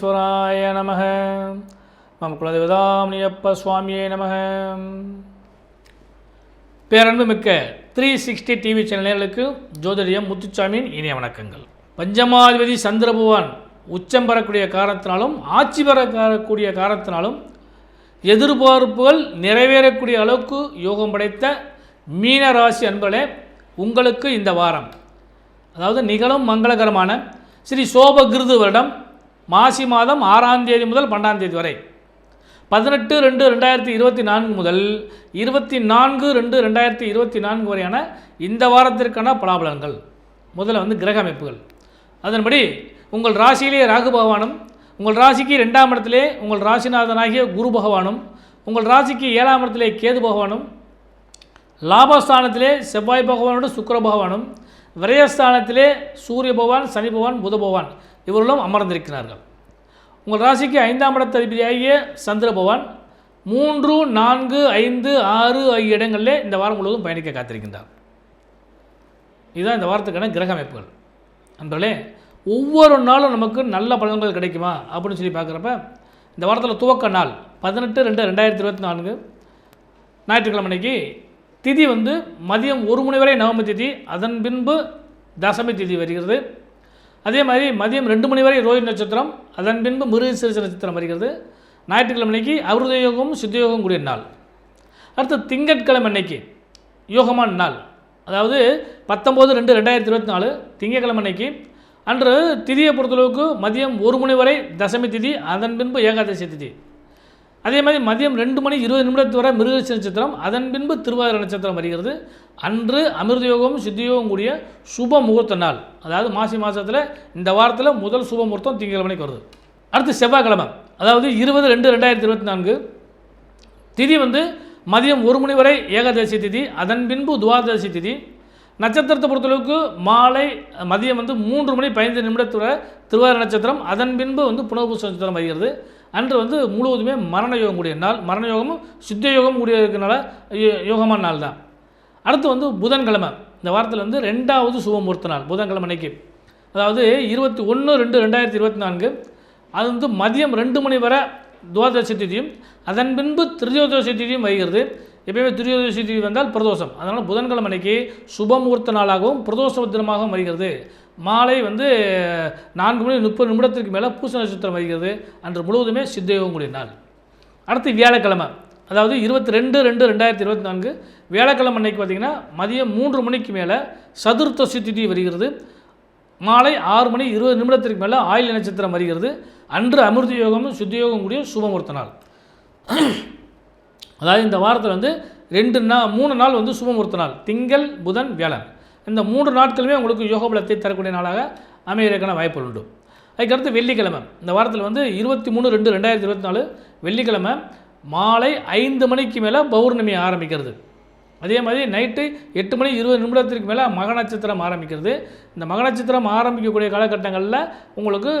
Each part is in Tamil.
விக்னேஸ்வராய நம மம் குலதேவதாமணியப்ப சுவாமியே நம பேரன்பு மிக்க த்ரீ சிக்ஸ்டி டிவி சேனல்களுக்கு ஜோதிடம் முத்துச்சாமியின் இனிய வணக்கங்கள். பஞ்சமாதிபதி சந்திரபுவான் உச்சம் பெறக்கூடிய காரணத்தினாலும் ஆட்சி பெறக்கூடிய காரணத்தினாலும் எதிர்பார்ப்புகள் நிறைவேறக்கூடிய அளவுக்கு யோகம் படைத்த மீன ராசி அன்பர்களே உங்களுக்கு இந்த வாரம் அதாவது நிகழும் மங்களகரமான ஸ்ரீ சோபகிருது வருடம் மாசி மாதம் ஆறாம் தேதி முதல் பன்னெண்டாம் தேதி வரை. பதினெட்டு ரெண்டு ரெண்டாயிரத்தி இருபத்தி நான்கு முதல் இருபத்தி நான்கு ரெண்டு ரெண்டாயிரத்தி இருபத்தி நான்கு வரையான இந்த வாரத்திற்கான பலாபலன்கள். முதல்ல வந்து கிரக அமைப்புகள். அதன்படி உங்கள் ராசியிலே ராகு பகவானும் உங்கள் ராசிக்கு ரெண்டாம் இடத்திலே உங்கள் ராசிநாதனாகிய குரு பகவானும் உங்கள் ராசிக்கு ஏழாம் இடத்திலே கேது பகவானும் லாபஸ்தானத்திலே செவ்வாய் பகவானோடு சுக்கர பகவானும் விரயஸ்தானத்திலே சூரிய பகவான் சனி பகவான் புத பகவான் இவர்களும் அமர்ந்திருக்கிறார்கள். உங்கள் ராசிக்கு ஐந்தாம் இடத்ததிபதியாகிய சந்திர பகவான் மூன்று நான்கு ஐந்து ஆறு ஆகிய இடங்களில் இந்த வாரம் முழுவதும் பயணிக்க காத்திருக்கின்றார். இதுதான் இந்த வாரத்துக்கான கிரக அமைப்புகள். நண்பர்களே ஒவ்வொரு நாளும் நமக்கு நல்ல பலன்கள் கிடைக்குமா அப்படின்னு சொல்லி பார்க்குறப்ப இந்த வாரத்தில் துவக்க நாள் பதினெட்டு ரெண்டு ரெண்டாயிரத்தி இருபத்தி நான்கு. ஞாயிற்றுக்கிழமை அன்னைக்கு திதி வந்து மதியம் ஒரு மணி வரை நவமி திதி அதன் பின்பு தசமி திதி வருகிறது. அதே மாதிரி மதியம் ரெண்டு மணி வரை ரோஹி நட்சத்திரம் அதன் பின்பு மிருகசீரிச நட்சத்திரம் வருகிறது. ஞாயிற்றுக்கிழமை அன்னைக்கு அமிர்த யோகம் கூடிய நாள். அடுத்து திங்கட்கிழமை அன்னைக்கு யோகமான நாள். அதாவது பத்தொம்போது ரெண்டு ரெண்டாயிரத்தி இருபத்தி நாலு திங்கட்கிழமை அன்னைக்கு. அன்று திதியை பொறுத்தளவுக்கு மதியம் ஒரு மணி வரை தசமி திதி அதன் பின்பு ஏகாதசி திதி. அதே மாதிரி மதியம் ரெண்டு மணி இருபது நிமிடத்து வரை மிருகசி நட்சத்திரம் அதன் பின்பு திருவாதிரை நட்சத்திரம் வருகிறது. அன்று அமிர்தயோகமும் சித்தியோகம் கூடிய சுப முகூர்த்த நாள். அதாவது மாசி மாதத்தில் இந்த வாரத்தில் முதல் சுப முகூர்த்தம் திங்கக்கிழமைக்கு வருது. அடுத்து செவ்வாய்க்கிழமை. அதாவது இருபது ரெண்டு ரெண்டாயிரத்தி இருபத்தி நான்கு. திதி வந்து மதியம் ஒரு மணி வரை ஏகாதசி திதி அதன் பின்பு துவாதசி திதி. நட்சத்திரத்தை பொறுத்தளவுக்கு மாலை மதியம் வந்து மூன்று மணி பதினைந்து நிமிடத்துல திருவாரூர் நட்சத்திரம் அதன் பின்பு வந்து புனர்பூச நட்சத்திரம் வருகிறது. அன்று வந்து முழுவதுமே மரண யோகம் கூடிய நாள். மரண யோகமும் சித்த யோகம் கூடிய யோ- யோகமான நாள் தான் அடுத்து வந்து புதன்கிழமை. இந்த வாரத்தில் வந்து ரெண்டாவது சுபமுகூர்த்த நாள் புதன்கிழமை அன்னைக்கு. அதாவது இருபத்தி ஒன்று ரெண்டு ரெண்டாயிரத்தி இருபத்தி நான்கு. அது வந்து மதியம் ரெண்டு மணி வரை துவாதசி திதியும் அதன் பின்பு திரியோதசி திதியும் வருகிறது. எப்பயுமே திரியோதசி திதி வந்தால் பிரதோஷம். அதனால் புதன்கிழமை அன்னைக்கு சுபமுகூர்த்த நாளாகவும் பிரதோஷ தினமாகவும் வருகிறது. மாலை வந்து நான்கு மணி முப்பது நிமிடத்திற்கு மேலே பூச நட்சத்திரம் வருகிறது. அன்று முழுவதுமே சித்தயோகம் கூடிய நாள் அடுத்து வியாழக்கிழமை. அதாவது இருபத்தி ரெண்டு ரெண்டு ரெண்டாயிரத்தி இருபத்தி நான்கு வேலைக்கிழமை அன்னைக்கு பார்த்திங்கன்னா மதியம் மூன்று மணிக்கு மேலே சதுர்த்தசி திதி வருகிறது. மாலை ஆறு மணி இருபது நிமிடத்திற்கு மேலே ஆயுள் நட்சத்திரம் வருகிறது. அன்று அமிர்த யோகமும் சுத்தியோகம் கூடிய சுபமுகூர்த்த நாள். அதாவது இந்த வாரத்தில் வந்து ரெண்டு நாள் மூணு நாள் வந்து சுபமுகூர்த்த நாள். திங்கள் புதன் வியாழன். இந்த மூன்று நாட்களுமே உங்களுக்கு யோக பலத்தை தரக்கூடிய நாளாக அமைகிறதுக்கான வாய்ப்புகள் உண்டு. அதுக்கடுத்து வெள்ளிக்கிழமை. இந்த வாரத்தில் வந்து இருபத்தி மூணு ரெண்டு ரெண்டாயிரத்தி இருபத்தி நாலு வெள்ளிக்கிழமை மாலை ஐந்து மணிக்கு மேலே பௌர்ணமி ஆரம்பிக்கிறது. அதே மாதிரி நைட்டு எட்டு மணி இருபது நிமிடத்திற்கு மேலே மக நட்சத்திரம் ஆரம்பிக்கிறது. இந்த மக நட்சத்திரம் ஆரம்பிக்கக்கூடிய காலகட்டங்களில் உங்களுக்கு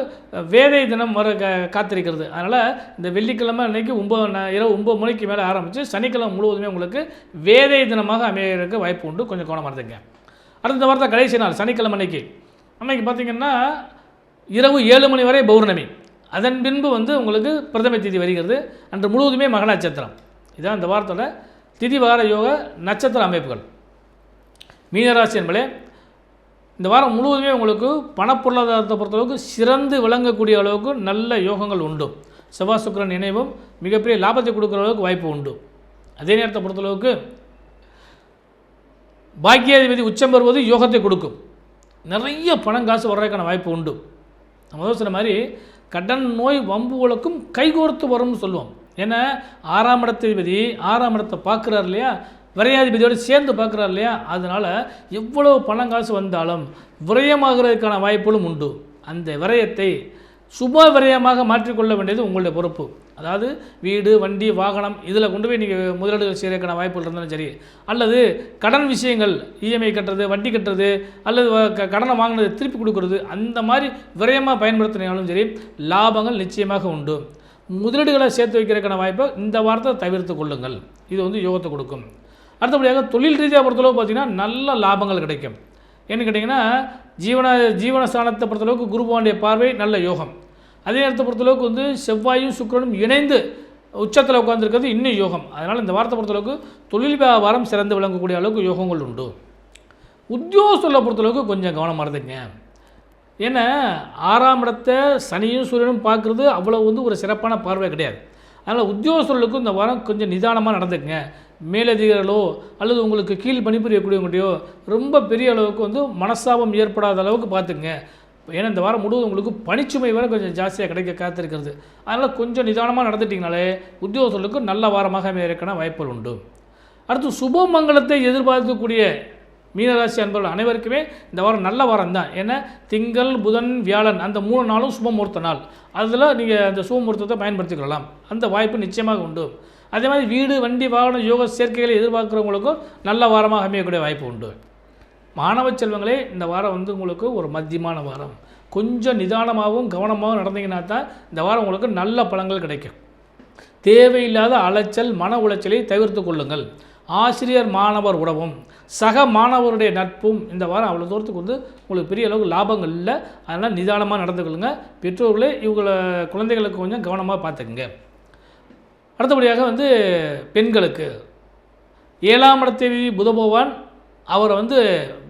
வேதை தினம் வர க காத்திருக்கிறது. அதனால் இந்த வெள்ளிக்கிழமை அன்னைக்கு ஒம்பது இரவு ஒம்பது மணிக்கு மேலே ஆரம்பித்து சனிக்கிழமை முழுவதுமே உங்களுக்கு வேதை தினமாக அமையறதுக்கு வாய்ப்பு உண்டு. கொஞ்சம் கவனமாக இருந்துங்க. அடுத்த வாரத்தை கடைசி நாள் சனிக்கிழமை அன்னைக்கு. அன்றைக்கி பார்த்திங்கன்னா இரவு ஏழு மணி வரை பௌர்ணமி. அதன் பின்பு வந்து உங்களுக்கு பிரதம திதி வருகிறது. அன்று முழுவதுமே மக நட்சத்திரம் இதான் இந்த வாரத்தோட திதி வார யோக நட்சத்திர அமைப்புகள். மீனராசி என்பதே இந்த வாரம் முழுவதுமே உங்களுக்கு பணப்பொருளாதாரத்தை பொறுத்தளவுக்கு சிறந்து விளங்கக்கூடிய அளவுக்கு நல்ல யோகங்கள் உண்டு. செவ்வாய் சுக்கரன் இணைவும் மிகப்பெரிய லாபத்தை கொடுக்குற அளவுக்கு வாய்ப்பு உண்டு. அதே நேரத்தை பொறுத்தளவுக்கு பாக்கியாதிபதி உச்சம் பெறுவது யோகத்தை கொடுக்கும். நிறைய பணம் காசு வர்றதுக்கான வாய்ப்பு உண்டு. நம்ம சொன்ன மாதிரி கடன் நோய் வம்புகளுக்கும் கைகோர்த்து வரும்னு சொல்லுவோம். ஏன்னா ஆறாம் இடத்ததிபதி ஆறாம் இடத்தை பார்க்குறாரு இல்லையா? விரையாதிபதியோடு சேர்ந்து பார்க்குறாரு இல்லையா? அதனால் எவ்வளவு பணம் காசு வந்தாலும் விரயமாகிறதுக்கான வாய்ப்புகளும் உண்டு. அந்த விரயத்தை சுப விரயமாக மாற்றிக்கொள்ள வேண்டியது உங்களுடைய பொறுப்பு. அதாவது வீடு வண்டி வாகனம் இதில் கொண்டு போய் நீங்கள் முதலீடுகள் செய்யறதுக்கான வாய்ப்புகள் இருந்தாலும் சரி. அல்லது கடன் விஷயங்கள் இஎம்ஐ கட்டுறது வட்டி கட்டுறது அல்லது க- கடனை வாங்கினது திருப்பி கொடுக்கறது அந்த மாதிரி விரயமாக பயன்படுத்தினாலும் சரி லாபங்கள் நிச்சயமாக உண்டு. முதலீடுகளை சேர்த்து வைக்கிறதுக்கான வாய்ப்பை இந்த வாரத்தை தவிர்த்து கொள்ளுங்கள். இது வந்து யோகத்தை கொடுக்கும். அடுத்தபடியாக தொழில் ரீதியாக பொறுத்தளவு பார்த்தீங்கன்னா நல்ல லாபங்கள் கிடைக்கும். ஏன்னு கேட்டிங்கன்னா ஜீவன ஜீவனஸ்தானத்தை பொறுத்தளவுக்கு குரு பார்வை நல்ல யோகம். அதே நேரத்தை பொறுத்தளவுக்கு வந்து செவ்வாயும் சுக்கரனும் இணைந்து உச்சத்தில் உட்காந்துருக்கிறது இன்னும் யோகம். அதனால் இந்த வாரத்தை பொறுத்தளவுக்கு தொழில் வியாபாரம் சிறந்து விளங்கக்கூடிய அளவுக்கு யோகங்கள் உண்டு. உத்தியோகத்தில் பொறுத்தளவுக்கு கொஞ்சம் கவனமாக இருந்துங்க ஏன்னா ஆறாம் இடத்தை சனியும் சூரியனும் பார்க்குறது அவ்வளோ வந்து ஒரு சிறப்பான பார்வை கிடையாது. அதனால் உத்தியோகஸ்தர்களுக்கும் இந்த வாரம் கொஞ்சம் நிதானமாக நடந்துக்குங்க. மேலதிகாரிகளோ அல்லது உங்களுக்கு கீழ் பணிபுரியக்கூடியவங்கள்டையோ ரொம்ப பெரிய அளவுக்கு வந்து மனஸ்தாபம் ஏற்படாத அளவுக்கு பார்த்துங்க ஏன்னா இந்த வாரம் முழுவதும் உங்களுக்கு பணிச்சுமை வேறு கொஞ்சம் ஜாஸ்தியாக கிடைக்க காத்திருக்கிறது. அதனால் கொஞ்சம் நிதானமாக நடந்துட்டிங்கனாலே உத்தியோகஸ்தர்களுக்கு நல்ல வாரமாக அமையறக்கான வாய்ப்புகள் உண்டு. அடுத்து சுபமங்கலத்தை எதிர்பார்க்கக்கூடிய மீனராசி அன்பர்கள் அனைவருக்குமே இந்த வாரம் நல்ல வாரம் தான் ஏன்னா திங்கள் புதன் வியாழன் அந்த மூணு நாளும் சுபமுகூர்த்த நாள். அதில் நீங்கள் அந்த சுபமுகூர்த்தத்தை பயன்படுத்திக்கொள்ளலாம். அந்த வாய்ப்பு நிச்சயமாக உண்டு. அதே மாதிரி வீடு வண்டி வாகனம் யோக சேர்க்கைகளை எதிர்பார்க்குறவங்களுக்கும் நல்ல வாரமாக அமையக்கூடிய வாய்ப்பு உண்டு. மாணவ செல்வங்களே இந்த வாரம் வந்து உங்களுக்கு ஒரு மத்தியமான வாரம். கொஞ்சம் நிதானமாகவும் கவனமாகவும் நடந்தீங்கன்னா தான் இந்த வாரம் உங்களுக்கு நல்ல பலங்கள் கிடைக்கும். தேவையில்லாத அலைச்சல் மன உளைச்சலை தவிர்த்து கொள்ளுங்கள். ஆசிரியர் மாணவர் உறவும் சக மாணவருடைய நட்பும் இந்த வாரம் அவ்வளோ தூரத்துக்கு வந்து உங்களுக்கு பெரிய அளவுக்கு லாபங்கள் இல்லை. அதனால் நிதானமாக நடந்து கொள்ளுங்க. பெற்றோர்களே இவங்கள குழந்தைகளுக்கு கொஞ்சம் கவனமாக பார்த்துக்குங்க. அடுத்தபடியாக வந்து பெண்களுக்கு. ஏழாம் இடத்தேவி புதபகவான் அவரை வந்து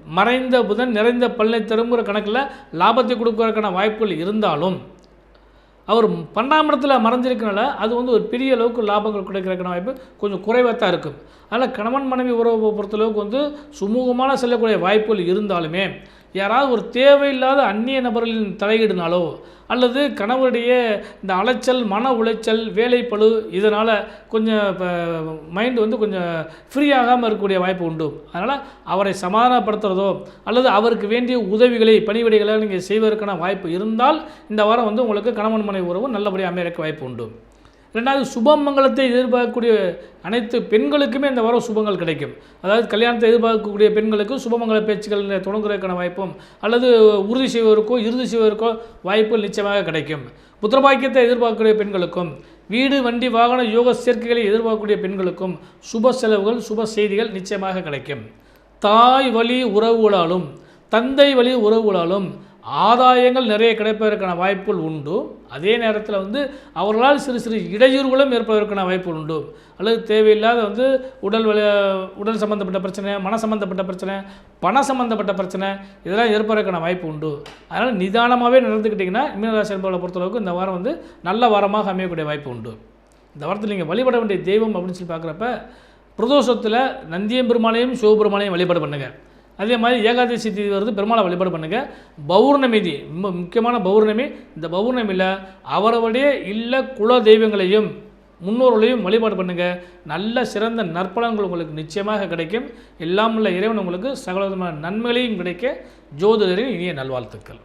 மறைந்த புதன் நிறைந்த பலனை தருங்கிற கணக்கில் லாபத்தை கொடுக்கறதுக்கான வாய்ப்புகள் இருந்தாலும் அவர் பன்னெண்டாம் இடத்துல மறைஞ்சிருக்கனால அது வந்து ஒரு பெரிய அளவுக்கு லாபங்கள் கிடைக்கிறதுக்கான வாய்ப்பு கொஞ்சம் குறைவாக தான் இருக்கும் அதனால் கணவன் மனைவி உறவை பொறுத்தளவுக்கு வந்து சுமூகமான செல்லக்கூடிய வாய்ப்புகள் இருந்தாலுமே யாராவது ஒரு தேவையில்லாத அந்நிய நபர்களின் தலையீடுனாலோ அல்லது கணவருடைய இந்த அலைச்சல் மன உளைச்சல் வேலைப்பழு இதனால் கொஞ்சம் இப்போ மைண்டு வந்து கொஞ்சம் ஃப்ரீ ஆகாமல் இருக்கக்கூடிய வாய்ப்பு உண்டு. அதனால் அவரை சமாதானப்படுத்துகிறதோ அல்லது அவருக்கு வேண்டிய உதவிகளை பணிவிடைகளை நீங்கள் செய்வதற்கான வாய்ப்பு இருந்தால் இந்த வாரம் வந்து உங்களுக்கு கணவன் மனைவி உறவு நல்லபடியாக அமையறக்க வாய்ப்பு உண்டு. ரெண்டாவது சுபமங்கலத்தை எதிர்பார்க்கக்கூடிய அனைத்து பெண்களுக்குமே இந்த வாரம் சுபங்கள் கிடைக்கும். அதாவது கல்யாணத்தை எதிர்பார்க்கக்கூடிய பெண்களுக்கு சுபமங்கல பேச்சுக்கள் தொடங்குறதுக்கான வாய்ப்பும் அல்லது உறுதி செய்வதற்கோ இறுதி செய்வதற்கோ வாய்ப்புகள் நிச்சயமாக கிடைக்கும். புத்திரபாக்கியத்தை எதிர்பார்க்கக்கூடிய பெண்களுக்கும் வீடு வண்டி வாகன யோக சேர்க்கைகளை எதிர்பார்க்கக்கூடிய பெண்களுக்கும் சுப செலவுகள் சுப செய்திகள் நிச்சயமாக கிடைக்கும். தாய் வழி உறவுகளாலும் தந்தை வழி உறவுகளாலும் ஆதாயங்கள் நிறைய கிடைப்பதற்கான வாய்ப்புகள் உண்டு. அதே நேரத்தில் வந்து அவர்களால் சிறு சிறு இடையூறுகளும் ஏற்பதற்கான வாய்ப்புகள் உண்டு. அல்லது தேவையில்லாத வந்து உடல் வலி உடல் சம்மந்தப்பட்ட பிரச்சனை மன சம்மந்தப்பட்ட பிரச்சனை பண சம்மந்தப்பட்ட பிரச்சனை இதெல்லாம் ஏற்பதற்கான வாய்ப்பு உண்டு. அதனால் நிதானமாகவே நடந்துக்கிட்டிங்கன்னா மீனராசி என்பவர்களை பொறுத்தளவுக்கு இந்த வாரம் வந்து நல்ல வாரமாக அமையக்கூடிய வாய்ப்பு உண்டு. இந்த வாரத்தில் நீங்கள் வழிபட வேண்டிய தெய்வம் அப்படின்னு சொல்லி பார்க்குறப்ப பிரதோஷத்தில் நந்தியம் பெருமாளையும் சிவபெருமானையும் வழிபாடு பண்ணுங்கள் அதே மாதிரி ஏகாதசி தேதி வருது. பெருமாளை வழிபாடு பண்ணுங்கள் பௌர்ணமி ரொம்ப முக்கியமான பௌர்ணமி. இந்த பௌர்ணமியில் அவரவருடைய இல்ல குல தெய்வங்களையும் முன்னோர்களையும் வழிபாடு பண்ணுங்கள் நல்ல சிறந்த நற்பலன்கள் உங்களுக்கு நிச்சயமாக கிடைக்கும். எல்லாம் உள்ள இறைவன் உங்களுக்கு சகல விதமான நன்மைகளையும் கிடைக்க ஜோதிடரின் இனிய நல்வாழ்த்துக்கள்.